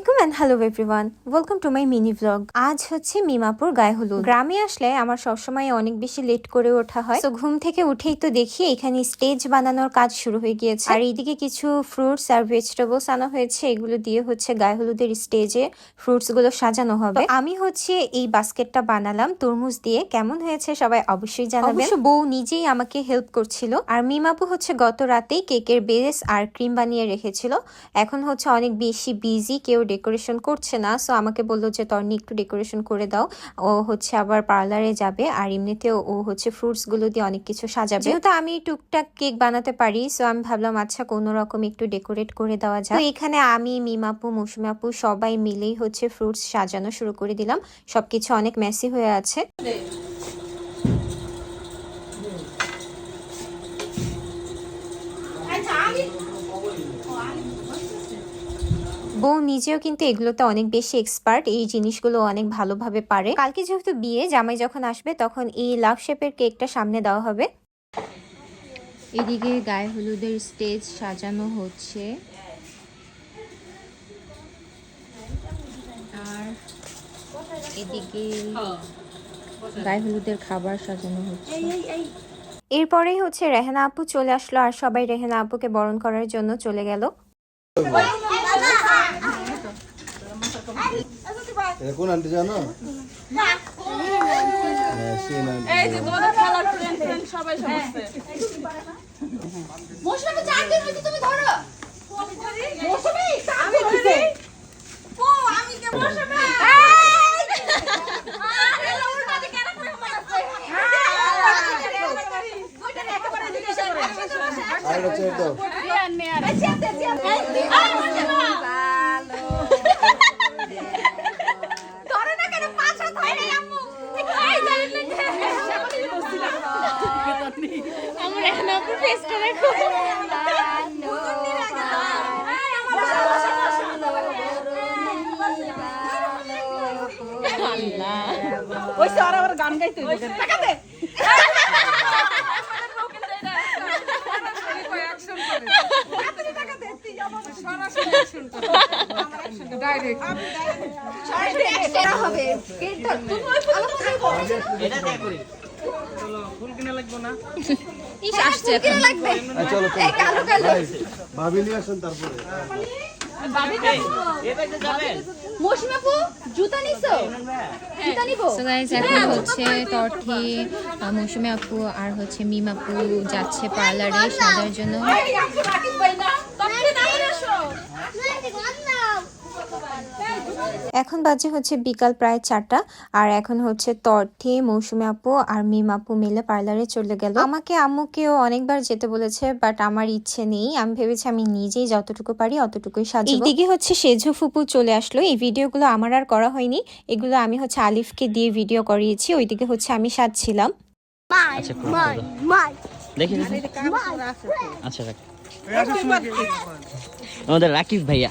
আলাইকুম and hello everyone welcome to my mini blog আজ হচ্ছে মিমাপুর গায়ে হলুদ। গ্রামে আসলে আমার সবসময় অনেক বেশি লেট করে ওঠা হয়। তো ঘুম থেকে উঠেই তো দেখি এখানে স্টেজ বানানোর কাজ শুরু হয়ে গিয়েছে। আর এইদিকে কিছু ফ্রুটস আর ভেজিটেবলস আনা হয়েছে। এগুলো দিয়ে হচ্ছে গায়ে হলুদের স্টেজে ফ্রুটসগুলো সাজানো হবে। আমি হচ্ছে এই বাস্কেটটা বানালাম তরমুজ দিয়ে। কেমন হয়েছে সবাই অবশ্যই অবশ্য বউ নিজেই আমাকে হেল্প করছিল। আর মিমাপু হচ্ছে গত রাতেই কেকের বেস আর ক্রিম বানিয়ে রেখেছিল। এখন হচ্ছে অনেক বেশি বিজি কেউ ডেকোরেশন করছে না সো আমাকে বলল যে তর্নি একটু ডেকোরেশন করে দাও। ও হচ্ছে আবার পার্লারে যাবে, আর এমনিতেও ও হচ্ছে ফ্রুটসগুলো দিয়ে অনেক কিছু সাজাবে। যেহেতু আমি টুকটাক কেক বানাতে পারি সো আমি ভাবলাম আচ্ছা কোনো রকম একটু ডেকোরেট করে দেওয়া যায় তো এখানে আমি মিমাপু মৌসুমি আপু সবাই মিলেই হচ্ছে ফ্রুটস সাজানো শুরু করে দিলাম। সবকিছু অনেক মেসি হয়ে আছে। বউ নিজেও কিন্তু এগুলোতে অনেক বেশি এক্সপার্ট এই জিনিসগুলো অনেক ভালোভাবে পারে। কালকে যেহেতু বিয়ে জামাই যখন আসবে তখন এই লাভ শেপের কেকটা সামনে দেওয়া হবে। এদিকে গায়ে হলুদের স্টেজ সাজানো হচ্ছে। আর এদিকে গায়ে হলুদের খাবার সাজানো হচ্ছে। এরপরেই হচ্ছে রেহানা আপু চলে আসলো আর সবাই রেহানা আপুকে বরণ করার জন্য চলে গেল। এটা কোন আন্টি জানো? সেই না এই যে তোমাদের খেলার ফ্রেন্ড ফ্রেন্ড সবাই সমস্ত মৌসুমী চার দিন হইছে তুমি ধরো। মৌসুমী আমি ধরি। ও আমি কে মৌসুমী আর এটা চেয়ে দাও ধরে না কেন পাঁচ হাত হয় নাই আম্মু এই জানেন না আমরা এখানে আপুর ফেসটা দেখো ওই সারা আবার গান গাইতে হইবে টাকা দে হবে ইস আসছে এখন। লাগবে? চলো চলো। এই কালো কালো। ভাবি নিয়ে আসেন তারপরে। মৌসুমী আপু জুতা নিছো? জুতা নিবো? সো গাইজ এখন হচ্ছে তর্থি আহ, মৌসুমী আপু আর হচ্ছে মিম আপু যাচ্ছে পার্লারে সাজার জন্য এই আপু রাকিব ভাই না তুমি দাঁড়িয়ে আসো এখন বাজে হচ্ছে বিকাল প্রায় চারটা আর এখন হচ্ছে তর্থি মৌসুমী আপু আর মিম আপু মিলে পার্লারে চলে গেল। আমাকে আম্মুকেও অনেকবার যেতে বলেছে বাট আমার ইচ্ছে নেই। আমি ভেবেছি আমি নিজেই যতটুকু পারি অতটুকুই সাজাবো। এইদিকে হচ্ছে সেজু ফুপু চলে আসলো। এই ভিডিওগুলো আমার আর করা হয়নি। এগুলো আমি হচ্ছে আলিফকে দিয়ে ভিডিও করিয়েছি। ওইদিকে হচ্ছে আমি সাজছিলাম। আচ্ছা আচ্ছা রাখ। আমাদের রাকিব ভাইয়া।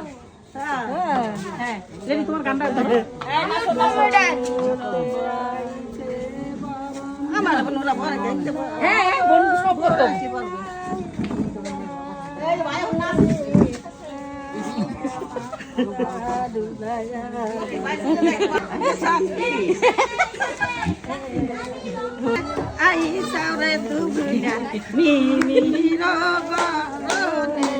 সাউরে দুবুরা মি মি রগরনে শুধু পারে শুধু পারে কি করব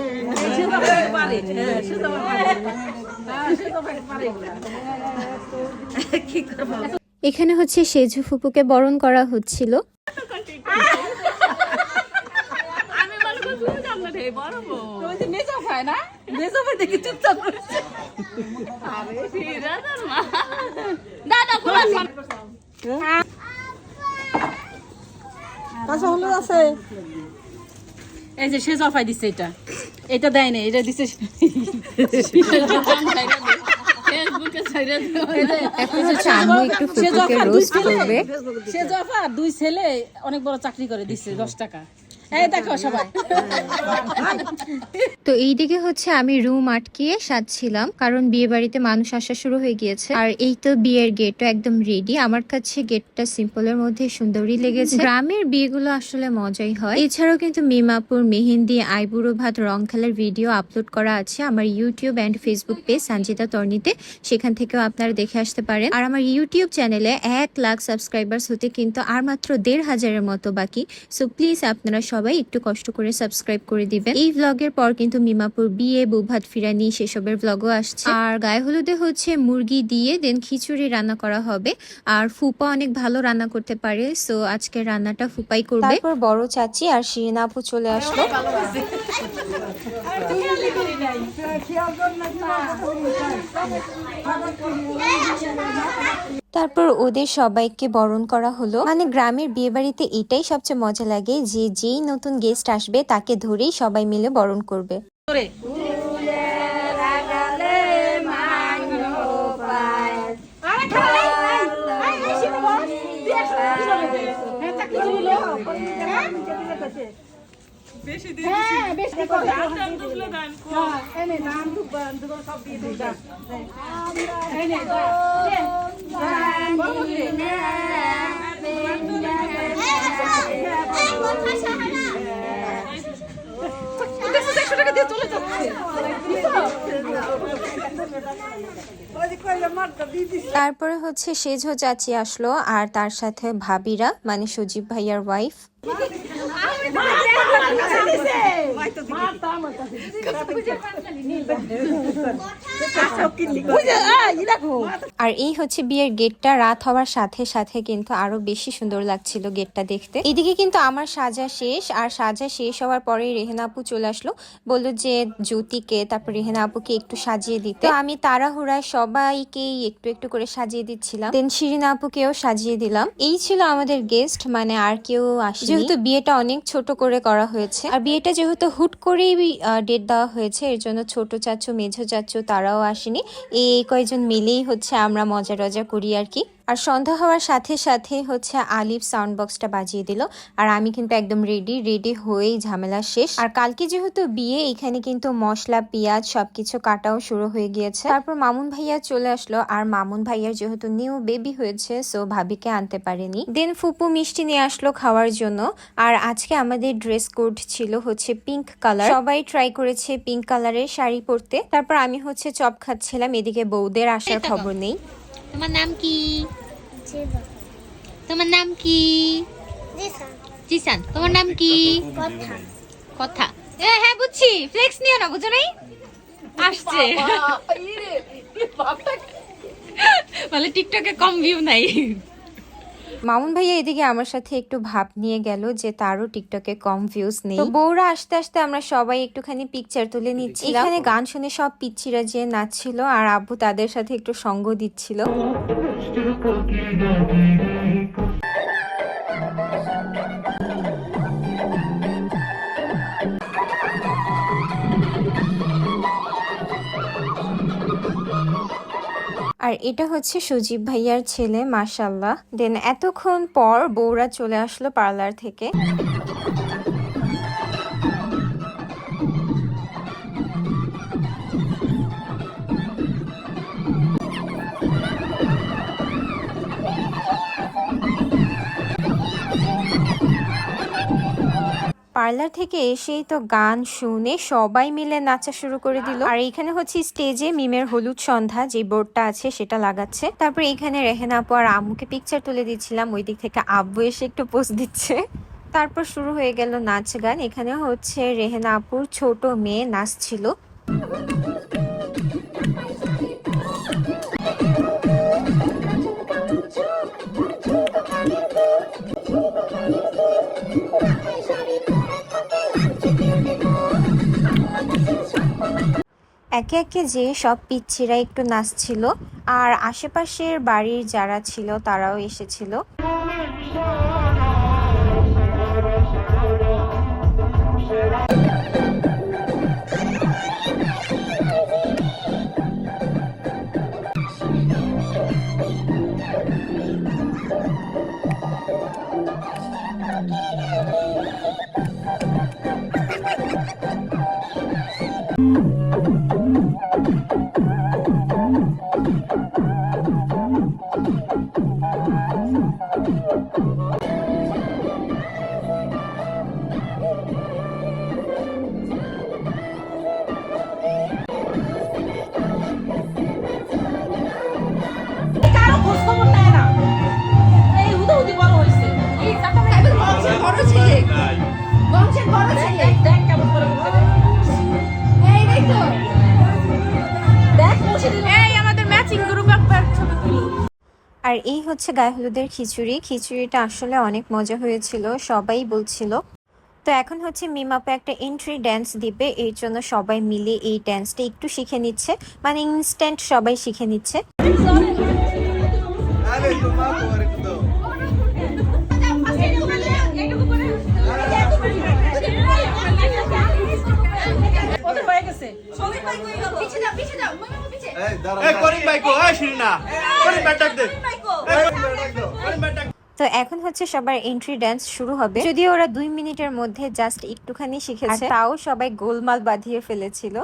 এখানে হচ্ছে সেজু ফুপুকে বরণ করা হচ্ছিল। আছে। এই যে সে জফাই দিছে এটা। এটা দেয় না এটা দিছে সে। জফা দুই ছেলে অনেক বড় চাকরি করে দিছে দশ টাকা। তো এইদিকে হচ্ছে আমি রুম আটকিয়ে সাজছিলাম, কারণ বিয়ে বাড়িতে মানুষ আসা শুরু হয়ে গিয়েছে। আর এই তো বিয়ের গেটও একদম রেডি আমার কাছে গেটটা সিম্পলের মধ্যে সুন্দরই লেগেছে। গ্রামের বিয়েগুলো আসলে মজাই হয়। এছাড়াও কিন্তু মিমাপুর, মেহেন্দি, আইবুড়ো ভাত, রং খেলার ভিডিও আপলোড করা আছে আমার YouTube and Facebook page Sanjita তর্নিতে। সেখান থেকেও আপনারা দেখে আসতে পারেন। আর আমার ইউটিউব চ্যানেলে এক লাখ সাবস্ক্রাইবার্স হতে কিন্তু আর মাত্র দেড় হাজারের মতো বাকি। সো প্লিজ আপনারা সবাই একটু কষ্ট করে সাবস্ক্রাইব করে দিবেন। এই ভ্লগের পর কিন্তু মিমাপুর বিয়ে বুভাত ফিরানি সেসবের ভ্লগও আসছে। আর গায়ে হলুদে হচ্ছে মুরগি দিয়ে দেন খিচুড়ি রান্না করা হবে। আর ফুপা অনেক ভালো রান্না করতে পারে সো আজকে রান্নাটা ফুপাই করবে। তারপর বড় চাচি আর শিরিনা আপু চলে আসলো। তারপর ওদের সবাইকে বরণ করা হলো। মানে গ্রামের বিয়ে বাড়িতে এটাই সবচেয়ে মজা লাগে যে যেই নতুন গেস্ট আসবে তাকে ধরেই সবাই মিলে বরণ করবে। করে তারপরে হচ্ছে সেজো চাচি আসলো আর তার সাথে ভাবিরা মানে সজীব ভাইয়ার ওয়াইফ মাতা মাতা আর এই হচ্ছে বিয়ের গেটটা, রাত হওয়ার সাথে সাথে কিন্তু আরও বেশি সুন্দর লাগছিল গেটটা দেখতে। এদিকে কিন্তু আমার সাজা শেষ, আর সাজা শেষ হওয়ার পরে রেহেনা আপু চলে আসলো। বলল যে, জ্যোতিকে, তারপর রেহেনা আপুকে একটু সাজিয়ে দিতে। আমি তাড়াহুড়ায় সবাইকেই একটু একটু করে সাজিয়ে দিচ্ছিলাম। দেন শিরিনা আপুকেও সাজিয়ে দিলাম। এই ছিল আমাদের গেস্ট মানে আর কেউ আসে যেহেতু বিয়েটা অনেক ছোট করে করা হয়েছে। আর বিয়েটা যেহেতু হুট করেই ডেট দেওয়া হয়েছে, এর জন্য ছোট চাচু মেঝো চাচু তারাও আসেনি। এই কয়েকজন মিলেই হচ্ছে আমরা মজা টজা করি আর কি। আর সন্ধ্যা হওয়ার সাথে সাথে হচ্ছে আলিফ সাউন্ড বক্সটা বাজিয়ে দিল। আর আমি কিন্তু একদম রেডি রেডি হয়েই ঝামেলা শেষ। আর কালকে যেহেতু বিয়ে, এখানে কিন্তু মশলা, পেঁয়াজ সবকিছু কাটাও শুরু হয়ে গিয়েছে। তারপর মামুন ভাইয়া চলে আসলো। আর মামুন ভাইয়ার যেহেতু নিউ বেবি হয়েছে সো ভাবিকে আনতে পারেনি। দেন ফুপু মিষ্টি নিয়ে আসলো খাওয়ার জন্য। আর আজকে আমাদের ড্রেস কোড ছিল হচ্ছে পিঙ্ক কালার সবাই ট্রাই করেছে পিঙ্ক কালারের শাড়ি পরতে তারপর আমি হচ্ছে চপ খাচ্ছিলাম এদিকে বৌদের আসার খবর নেই। তোমার নাম কি? তোমার নাম কি? জিসান। তোমার নাম কি? কথা। এ হ্যাঁ বুঝছি। ফ্লেক্স নিও না বুঝো নাই? আসছে। বলে টিকটকে কম ভিউ নাই। মামুন ভাইয়া এদিকে আমার সাথে একটু ভাব নিয়ে গেল যে তারও টিকটকে কম ভিউজ নেই। তো বউরা আস্তে আস্তে আমরা সবাই একটুখানি পিকচার তুলে নিচ্ছি এখানে গান শুনে সব পিচ্ছিরা যে নাচছিল আর আব্বু তাদের সাথে একটু সঙ্গ দিচ্ছিল। আর এটা হচ্ছে সুজীব ভাইয়ার ছেলে মাসাল্লাহ দেন এতক্ষণ পর বউরা চলে আসলো পার্লার থেকে। পার্লার থেকে এসেই তো গান শুনে সবাই মিলে নাচা শুরু করে দিল। আর এখানে হচ্ছে স্টেজে মিমের হলুদ সন্ধ্যা, যে বোর্ডটা আছে সেটা লাগাচ্ছে। তারপর এখানে রেহেনা আপু আর আম্মুকে পিকচার তুলে দিচ্ছিলাম, ওই দিক থেকে আব্বু এসে একটু পোস্ট দিচ্ছে। তারপর শুরু হয়ে গেল নাচ গান। এখানে হচ্ছে রেহেনা আপুর ছোট মেয়ে নাচছিল। একে একে যে সব পিচ্ছিরা একটু নাচছিল, আর আশেপাশের বাড়ির যারা ছিল তারাও এসেছিল। কারও আর এই হচ্ছে গায়ে হলুদের খিচুড়ি। খিচুড়িটা আসলে অনেক মজা হয়েছিল সবাই বলছিল। তো এখন হচ্ছে মিমাপা একটা এন্ট্রি ড্যান্স দিবে এর জন্য সবাই মিলে এই ড্যান্সটা একটু শিখে নিচ্ছে। মানে ইনস্ট্যান্ট সবাই শিখে নিচ্ছে। তো এখন হচ্ছে সবার এন্ট্রি ড্যান্স শুরু হবে। যদিও ওরা দুই মিনিটের মধ্যে জাস্ট একটুখানি শিখেছে তাও সবাই গোলমাল বাঁধিয়ে ফেলেছিল।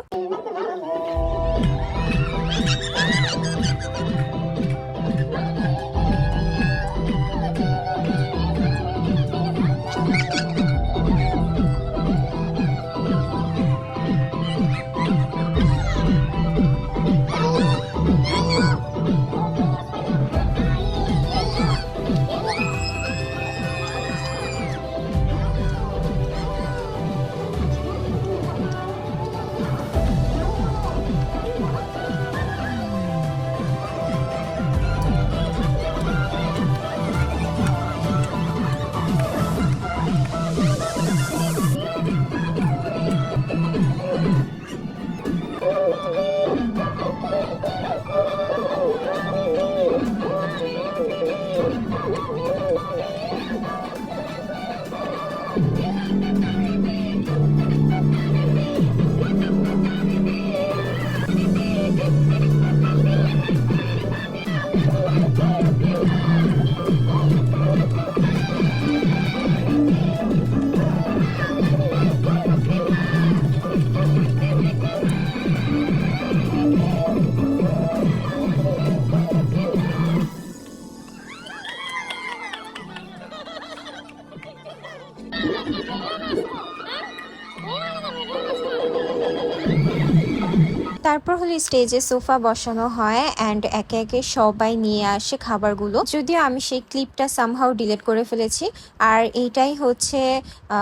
স্টেজে সোফা বসানো হয় অ্যান্ড একে একে সবাই নিয়ে আসে খাবারগুলো। যদিও আমি সেই ক্লিপটা সামহাও ডিলিট করে ফেলেছি। আর এইটাই হচ্ছে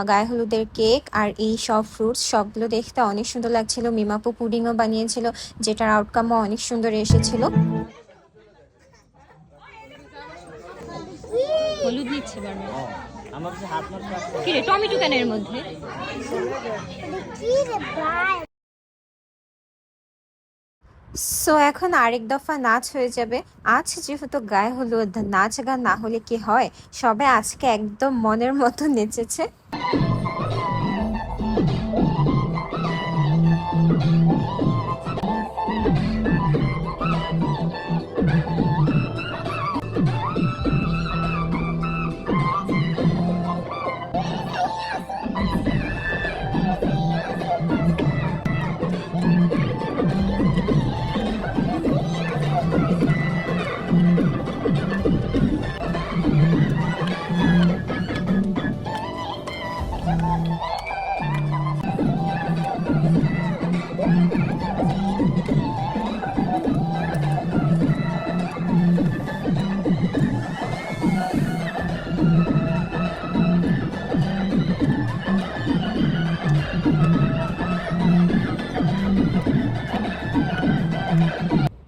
গায়ে হলুদের কেক আর এই সব ফ্রুটস সবগুলো দেখতে অনেক সুন্দর লাগছিল। মিমাপু পুডিংও বানিয়েছিল যেটার আউটকামও অনেক সুন্দর এসেছিল। হলুদ নিচ্ছে আমার হাত কি রে টমেটো কেন এর মধ্যে? সো এখন আরেক দফা নাচ হয়ে যাবে। আজ যেহেতু গায়ে হলুদ, নাচ গান না হলে কি হয়? সবাই আজকে একদম মনের মতো নেচেছে।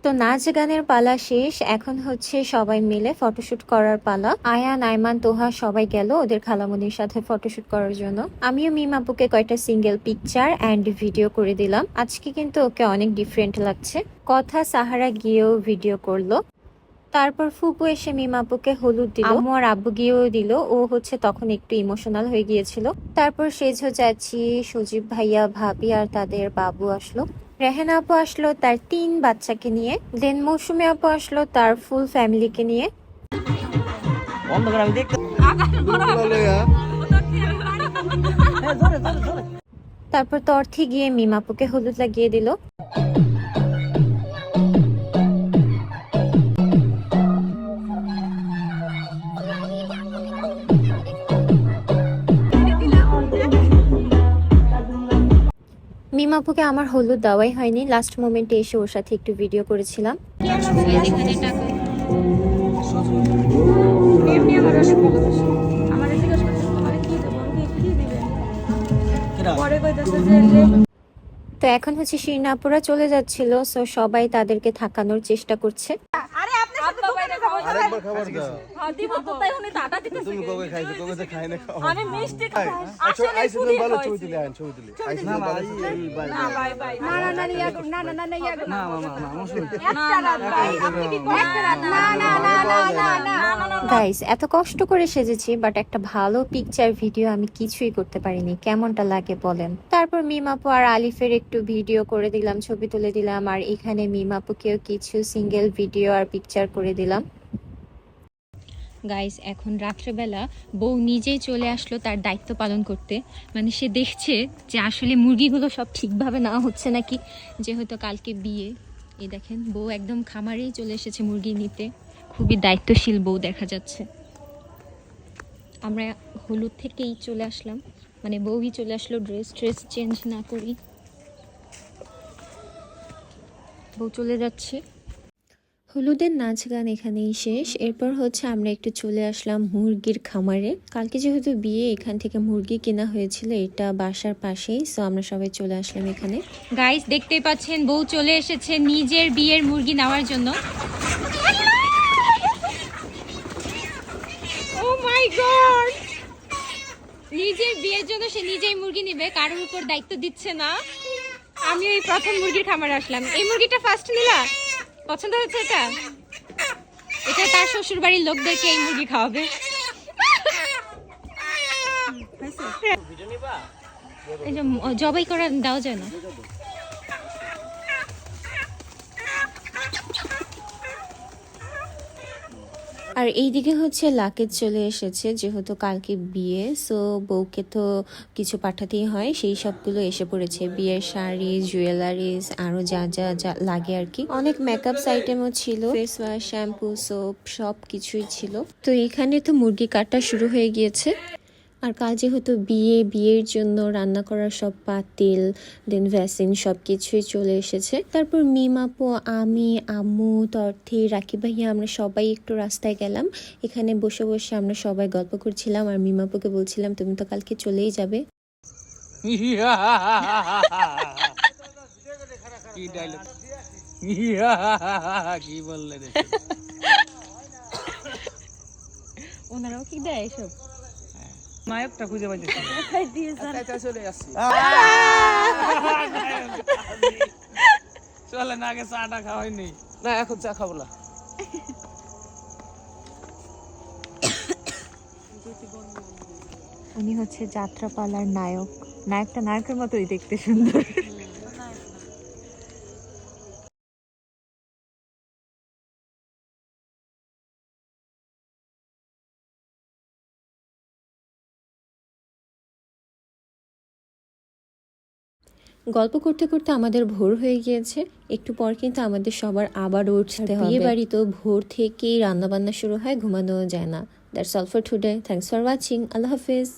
তো নাচ গানের পালা শেষ, এখন হচ্ছে সবাই মিলে ফটোশুট করার পালা। আয়ান আয়মান তোহা সবাই গেল ওদের খালামনির সাথে ফটোশুট করার জন্য। আমিও মিমাপুকে কয়টা সিঙ্গেল পিকচার অ্যান্ড ভিডিও করে দিলাম। আজকে কিন্তু ওকে অনেক ডিফারেন্ট লাগছে। কথা সাহারা গিয়েও ভিডিও করল। তারপর ফুপু এসে মিমাপুকে হলুদ দিল। আম্মু আর আব্বু গিয়েও দিল। ও হচ্ছে তখন একটু ইমোশনাল হয়ে গিয়েছিল। তারপর সেজো চাচি, সজীব ভাইয়া, ভাবি আর তাদের বাবু আসলো। রেহানা আপু আসলো তার তিন বাচ্চাকে নিয়ে দেন মৌসুমি আপু আসলো তার ফুল ফ্যামিলিকে নিয়ে। তারপর তো অর্থে গিয়ে মিমাপুকে হলুদ লাগিয়ে দিল। মিমাপুকে আমার হলুদ দেওয়াই হয়নি। লাস্ট মোমেন্টে এসে ওর সাথে একটু ভিডিও করেছিলাম। তো এখন হচ্ছে শিরনাপুরা চলে যাচ্ছিল সো সবাই তাদেরকে থাকানোর চেষ্টা করছে। আরেকবার খাবার দাও হ্যাঁ, দিব তো তাই উনি টাটা দিতে তুমি কবে খাইছো কবে তো খাই না খাও আমি মিষ্টি খাই আচ্ছা আসলে আইসে ফুলি ভালো ছবি তুলে আন ছবি তুলে আইসে ভালো না ভাই ভাই না না না ইয়া না না না না ইয়া না গাইস এত কষ্ট করে সেজেছি বাট একটা ভালো পিকচার ভিডিও আমি কিছুই করতে পারিনি কেমনটা লাগে বলেন তারপর মিমাপু আর আলিফের একটু ভিডিও করে দিলাম ছবি তুলে দিলাম আর এখানে মিমাপুকেও কিছু সিঙ্গেল ভিডিও আর পিকচার করে দিলাম গাইস এখন রাত্রেবেলা বউ নিজেই চলে আসলো তার দায়িত্ব পালন করতে। মানে সে দেখছে যে আসলে মুরগিগুলো সব ঠিকভাবে নেওয়া হচ্ছে নাকি যেহেতু কালকে বিয়ে। এই দেখেন, বউ একদম খামারেই চলে এসেছে মুরগি নিতে। খুবই দায়িত্বশীল বউ দেখা যাচ্ছে। আমরা হলুদ থেকেই চলে আসলাম। মানে বউই চলে আসলো ড্রেস ট্রেস চেঞ্জ না করি বউ চলে যাচ্ছে। হলুদের নাচ গান এখানেই শেষ। এরপর হচ্ছে আমরা একটু চলে আসলাম মুরগির খামারে। কালকে যেহেতু বিয়ে, এখান থেকে মুরগি কেনা হয়েছিল, এটা বাসার পাশেই সো আমরা সবাই চলে আসলাম এখানে। গাইস দেখতেই পাচ্ছেন, বউ চলে এসেছে নিজের বিয়ের মুরগি নেওয়ার জন্য। ও মাই গড নিজের বিয়ের জন্য সে নিজেই মুরগি নেবে, কারোর উপর দায়িত্ব দিচ্ছে না। আমি ওই প্রথম মুরগির খামারে আসলাম। এই মুরগিটা ফার্স্ট নিলা? পছন্দ হয়েছে এটা? এটা তার শ্বশুর বাড়ির লোকদেরকে এই মুরগি খাওয়াবে। এই যে জবাই করা দেওয়া যায় না। আর এইদিকে হচ্ছে লাকেজ চলে এসেছে, যেহেতু কালকে বিয়ে সো বউকে তো কিছু পাঠাতেই হয়। সেই সবগুলো এসে পড়েছে। বিয়ের শাড়ি জুয়েলারিজ আরও যা যা যা লাগে আর কি। অনেক মেকআপস আইটেমও ছিল। ফেস ওয়াশ শ্যাম্পু সোপ সব কিছুই ছিল। তো এখানে তো মুরগি কাটা শুরু হয়ে গিয়েছে। আর কাল যেহেতু বিয়ে বিয়ের জন্য রান্না করার সব পাতিল দেন ভ্যাসিন সব কিছুই চলে এসেছে। তারপর মিমাপু আমি আম্মু তর্থি রাকি ভাইয়া আমরা সবাই একটু রাস্তায় গেলাম। এখানে বসে বসে আমরা সবাই গল্প করছিলাম আর মিমাপুকে বলছিলাম তুমি তো কালকে চলেই যাবে। কি ডায়লগ বললে ওনারাও কি দেয় এসব? নায়কটা খুঁজে পাইতেছি চলে না আগে চাটা খাওয়াইনি না এখন চা খাব না। উনি হচ্ছে যাত্রাপালার নায়ক। নায়কটা নায়কের মতোই দেখতে সুন্দর। গল্প করতে করতে আমাদের ভোর হয়ে গিয়েছে। একটু পর কিন্তু আমাদের সবার আবার উঠতে হবে। বিয়ে বাড়ি তো ভোর থেকেই রান্নাবান্না শুরু হয় ঘুমানো যায় না। That's all for today thanks for watching Allah Hafiz.